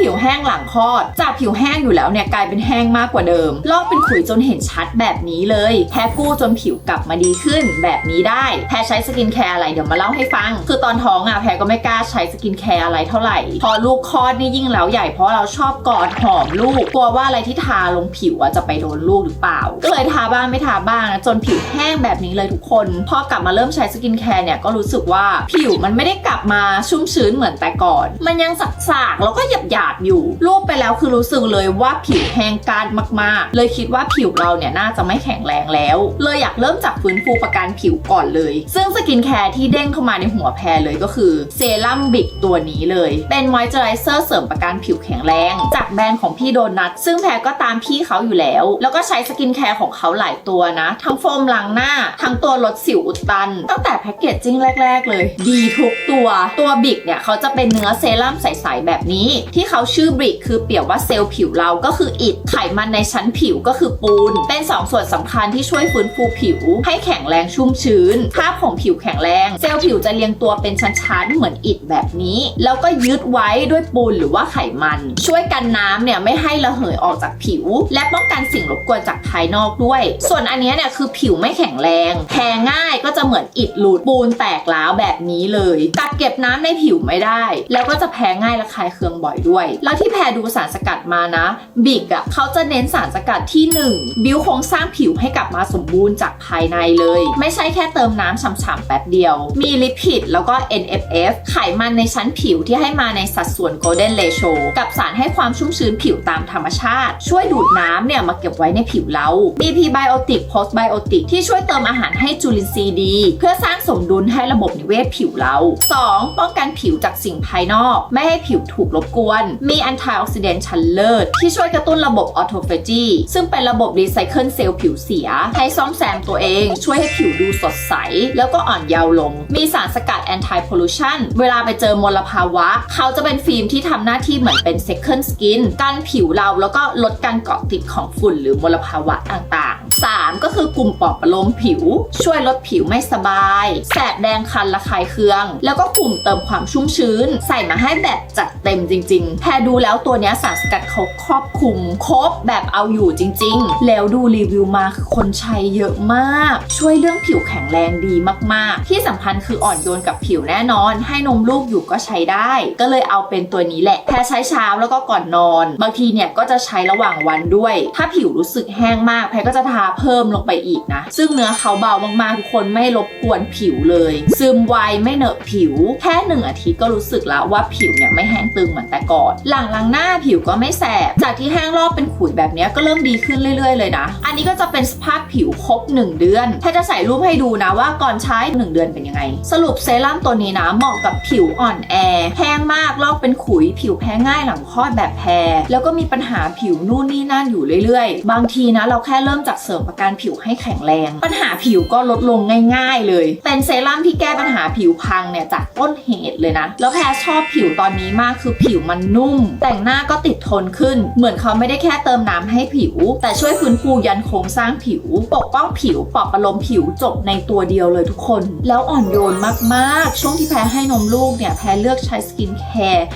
ผิวแห้งหลังคลอด จากผิวแห้งอยู่แล้วเนี่ยกลายเป็นแห้งมากกว่าเดิม ลอกเป็นขุยจนเห็นชัดแบบนี้เลยแพ้กู้จนผิวกลับมาดีขึ้นแบบนี้ได้ แพ้ใช้สกินแคร์อะไรเดี๋ยวมาเล่าให้ฟัง คือตอนท้องอะแพ้ก็ไม่กล้าใช้สกินแคร์อะไรเท่าไหร่ พอลูกคลอดนี่ยิ่งแล้วใหญ่เพราะเราชอบกอดหอมลูกกลัวว่าอะไรที่ทาลงผิวอะจะไปโดนลูกหรือเปล่า ก็เลยทาบ้างไม่ทาบ้างจนผิวแห้งแบบนี้เลยทุกคน พอกลับมาเริ่มใช้สกินแคร์เนี่ยก็รู้สึกว่าผิวมันไม่ได้กลับมาชุ่มชื้นเหมือนแต่ก่อน มันยังสักๆแล้วก็หยาบๆอยู่ รูปไปแล้วคือรู้สึกเลยว่าผิวแห้งกร้านมากๆ เลยคิดว่าผิวเราเนี่ยน่าจะไม่แข็งแรงแล้ว เลยอยากเริ่มจากฟื้นฟูประกันผิวก่อนเลย ซึ่งสกินแคร์ที่เด้งเข้ามาในหัวแพรเลยก็คือเซรั่มบิกตัวนี้เลย เป็นมอยเจอไรเซอร์เสริมประกันผิวแข็งแรง จากแบรนด์ของพี่โดนัทซึ่งแพรก็ตามพี่เขาอยู่แล้ว แล้วก็ใช้สกินแคร์ของเขาหลายตัวนะ ทั้งโฟมล้างหน้า ทั้งตัวลดสิวอุดตัน ตั้งแต่แพ็กเกจจิ้งแรก ๆ เลย ดีทุกตัว ตัวบิกเนี่ยเขาจะเป็นเนื้อเซรั่มใสๆแบบนี้ที่เขาชื่อบริกคือเปรียบว่าเซลล์ผิวเราก็คืออิฐไขมันในชั้นผิวก็คือปูน เป็นสองส่วนสำคัญที่ช่วยฟื้นฟูผิว ให้แข็งแรงชุ่มชื้น ภาพของผิวแข็งแรง เซลล์ผิวจะเรียงตัวเป็นชั้นๆเหมือนอิฐแบบนี้ แล้วก็ยึดไว้ด้วยปูนหรือว่าไขมัน ช่วยกันน้ำเนี่ยไม่ให้ระเหยออกจากผิว และป้องกันสิ่งรบกวนจากภายนอกด้วย ส่วนอันนี้เนี่ยคือผิวไม่แข็งแรงแพ้ง่ายก็จะเหมือนอิฐหลุดปูนแตกร้าวแบบนี้เลยกัดเก็บน้ำในผิวไม่ได้ แล้วก็จะแพ้ง่ายระคายเคืองบ่อยด้วยแล้วที่แพรดูสารสกัดมานะ บิกอะเขาจะเน้นสารสกัดที่ 1 บิวโครงสร้างผิวให้กลับมาสมบูรณ์จากภายในเลย ไม่ใช่แค่เติมน้ำฉ่ำๆแป๊บเดียว มีลิพิดแล้วก็ NFF ไขมันในชั้นผิวที่ให้มาในสัดส่วน Golden Ratio กับสารให้ความชุ่มชื้นผิวตามธรรมชาติ ช่วยดูดน้ำเนี่ยมาเก็บไว้ในผิวเรา BP Biotic Postbiotic ที่ช่วยเติมอาหารให้จุลินทรีย์ดี เพื่อสร้างสมดุลให้ระบบนิเวศผิวเรา 2. ป้องกันผิวจากสิ่งภายนอก ไม่ให้ผิวถูกรบกวนมีแอนตี้ออกซิเดนต์ชั้นเลิศ ที่ช่วยกระตุ้นระบบออโตเฟจีซึ่งเป็นระบบรีไซเคิลเซลล์ผิวเสีย ให้ซ่อมแซมตัวเอง ช่วยให้ผิวดูสดใส แล้วก็อ่อนเยาว์ลง มีสารสกัดแอนตี้พ l ลูชันเวลาไปเจอมลภาวะ เขาจะเป็นฟิล์มที่ทำหน้าที่เหมือนเป็น second skin กันผิวเราแล้วก็ลดการเกาะติดของฝุ่นหรือมลภาวะต่างๆ 3 ก็คือกลุ่มปอบประโลมผิว ช่วยลดผิวไม่สบาย แสบแดงคันระคายเคือง แล้วก็กลุ่มเติมความชุ่มชื้น ใส่มาให้แบบจัดเต็มจริง ๆ แพรดูแล้วตัวนี้สารสกัดเขาครอบคลุมครบแบบเอาอยู่จริง ๆ แล้วดูรีวิวมาคือคนใช้เยอะมาก ช่วยเรื่องผิวแข็งแรงดีมากๆ ที่สำคัญคืออ่อนโยนกับผิวแน่นอน ให้นมลูกอยู่ก็ใช้ได้ ก็เลยเอาเป็นตัวนี้แหละ แพรใช้เช้าแล้วก็ก่อนนอน บางทีเนี่ยก็จะใช้ระหว่างวันด้วย ถ้าผิวรู้สึกแห้งมาก แพรก็จะทาเพิ่มลงไปอีกนะ ซึ่งเนื้อเขาเบามากๆ ทุกคนไม่รบกวนผิวเลย ซึมไวไม่เหนอะผิว แค่หนึ่งอาทิตย์ก็รู้สึกแล้วว่าผิวเนี่ยไม่แห้งตึงเหมือนแต่ก่อน หลังล้างหน้าผิวก็ไม่แสบ จากที่แห้งรอบเป็นขุยแบบนี้ก็เริ่มดีขึ้นเรื่อย ๆ เลยนะ อันนี้ก็จะเป็นสภาพผิวครบ 1 เดือนแพรจะใส่รูปให้ดูนะว่าก่อนใช้ 1 เดือนเป็นยังไง สรุปเซรั่มตัวนี้นะเหมาะกับผิวอ่อนแอแห้งมากลอกเป็นขุย ผิวแพ้ง่ายหลังคลอดแบบแพรแล้วก็มีปัญหาผิวนู่นนี่นั่นอยู่เรื่อย ๆ บางทีนะเราแค่เริ่มจากสริมประการผิวให้แข็งแรง ปัญหาผิวก็ลดลงง่าย ๆ เลย เป็นเซรั่มที่แก้ปัญหาผิวพังเนี่ยจากต้นเหตุเลยนะ แล้วแพรชอบผิวตอนนี้มากคือผิวมันนุ่ม แต่งหน้าก็ติดทนขึ้น เหมือนเขาไม่ได้แค่เติมน้ำให้ผิว แต่ช่วยฟื้นฟูยันโครงสร้างผิว ปกป้องผิวปลอบประโลมผิวจบในตัวเดียวเลยทุกคน แล้วอ่อนโยนมากๆ ช่วงที่แพรให้นมลูกเนี่ยแพรเลือกใช้สกินแคร์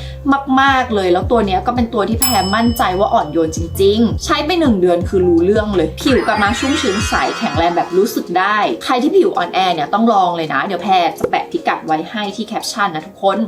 มากๆเลย แล้วตัวเนี้ยก็เป็นตัวที่แพรมั่นใจว่าอ่อนโยนจริง ๆ ใช้ไปหนึ่งเดือนคือรู้เรื่องเลย ผิวกลับมาชุ่มชื้นใสแข็งแรงแบบรู้สึกได้ ใครที่ผิวอ่อนแอเนี่ยต้องลองเลยนะ เดี๋ยวแพรจะแปะพิกัดไว้ให้ที่แคปชั่นนะทุกคน